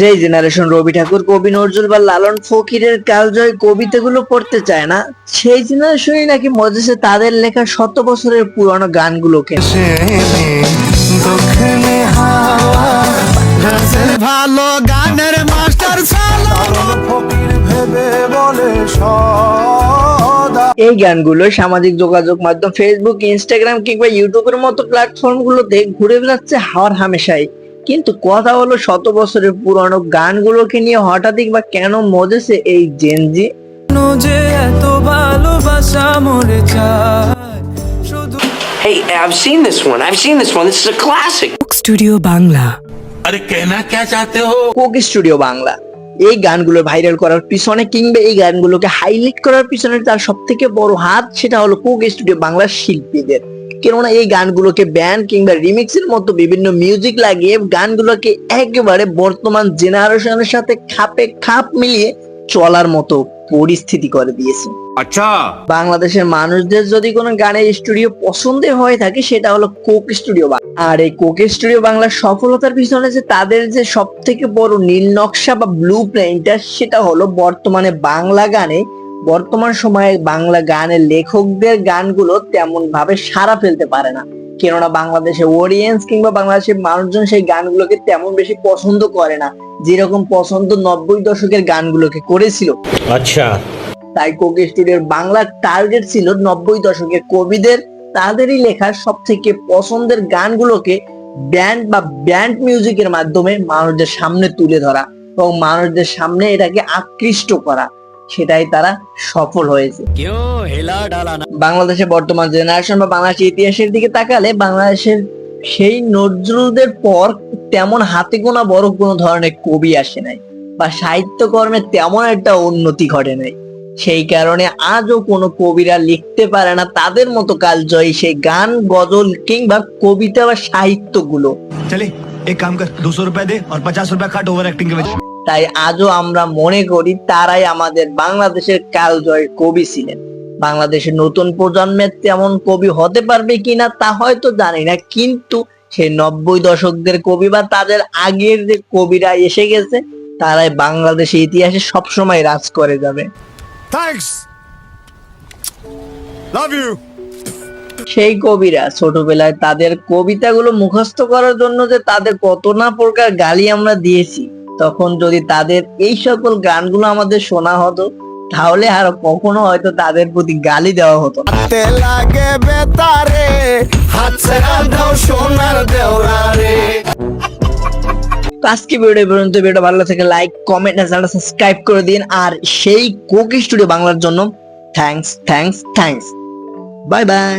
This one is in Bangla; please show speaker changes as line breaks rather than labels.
যেই জেনারেশন রবি ঠাকুর, কবি নজরুল বা লালন ফকিরের কালজয় কবিতাগুলো পড়তে চায় না, সেই জেনারেশনই নাকি মজেছে তাদের লেখা শত বছরের পুরনো গানগুলোকে।
ভালো গানের মাস্টার
এই গানগুলো সামাজিক যোগাযোগ মাধ্যম ফেসবুক ইনস্টাগ্রাম কিংবা ইউটিউবের মতো প্ল্যাটফর্ম গুলোতে ঘুরে বেড়াচ্ছে হাওয়ার হামেশাই। কিন্তু কথা হলো শত বছরের পুরানো গানগুলোকে নিয়ে হঠাৎই বা কেন মজেছে এই জেনজি
যে এত ভালোবাসা মরে
আরে চাতে
কোক স্টুডিও বাংলা এই গানগুলো ভাইরাল করার পিছনে এই গানগুলোকে করার পিছনে তার সব থেকে বড় হাত সেটা হলো কোক স্টুডিও বাংলার শিল্পীদের। কেননা এই গানগুলোকে ব্যান্ড কিংবা রিমিক্সের মতো বিভিন্ন মিউজিক লাগিয়ে গানগুলোকে একেবারে বর্তমান জেনারেশনের সাথে খাপে খাপ মিলিয়ে চলার মতো পরিস্থিতি করে দিয়েছে।
আচ্ছা।
বাংলাদেশের মানুষদের যদি কোনো গানের স্টুডিও পছন্দ হয়ে থাকে সেটা হলো কোক স্টুডিও আর এই কোক স্টুডিও বাংলার সফলতার পিছনে যে তাদের যে সব থেকে বড় নীল নকশা বা ব্লু প্রিন্টটা সেটা হলো বর্তমানে বাংলা গানে বর্তমান সময়ে বাংলা গানের লেখকদের গানগুলো তেমন ভাবে সারা ফেলতে পারে না। কেননা বাংলাদেশে অডিয়েন্স কিংবা বাংলাদেশের মানুষজন সেই গানগুলোকে তেমন বেশি পছন্দ করে না যেরকম পছন্দ নব্বই দশকের গানগুলোকে করেছিল।
আচ্ছা।
তাই কোক স্টুডিওর বাংলার টার্গেট ছিল নব্বই দশকের কবিদের তাদেরই লেখা সব থেকে পছন্দের গানগুলোকে ব্যান্ড বা ব্যান্ড মিউজিকের মাধ্যমে মানুষদের সামনে তুলে ধরা এবং মানুষদের সামনে এটাকে আকৃষ্ট করা। সেটাই তারা সফল হয়েছে। বাংলাদেশে বর্তমান জেনারেশন বা বাংলাদেশের ইতিহাসের দিকে তাকালে বাংলাদেশের সেই নজরুলদের পর তেমন হাতে গোনা বড় কোনো ধরনের কবি আসে নাই বা সাহিত্যকর্মে তেমন একটা উন্নতি ঘটে নাই। সেই কারণে আজও কোনো কবিরা লিখতে পারে না তাদের মতো কালজয়ী সেই গান গজল কিংবা কবিতা বা সাহিত্যগুলো।
চলে এক কাম কর দুশো রুপিয়া দে আর পচাশ রুপিয়া কাট ওভার অ্যাক্টিং
তাই আজও আমরা মনে করি তারাই আমাদের বাংলাদেশের কালজয় কবি ছিলেন। বাংলাদেশের নতুন প্রজন্মের তেমন কবি হতে পারবে কিনা তা হয়তো জানি না কিন্তু সেই নব্বই দশকদের কবি বা তাদের আগের যে কবিরা এসে গেছে তারাই বাংলাদেশের ইতিহাসে সবসময় রাজ করে যাবে। সেই কবিরা ছোটবেলায় তাদের কবিতাগুলো মুখস্থ করার জন্য যে তাদের কত না প্রকার গালি আমরা দিয়েছি। তখন যদি তাদের এই সকল গানগুলো আমাদের শোনা হতো তাহলে আর কখনো হয়তো তাদের প্রতি গালি দেওয়া হতো না।
তে লাগে বেতারে দাও সোনার দেওরা
আজকে ভিডিও পর্যন্ত ভিডিও ভালো থেকে লাইক কমেন্ট আর চ্যানেলটা সাবস্ক্রাইব করে দিন। আর সেই কোক স্টুডিও বাংলার জন্য thanks thanks thanks bye bye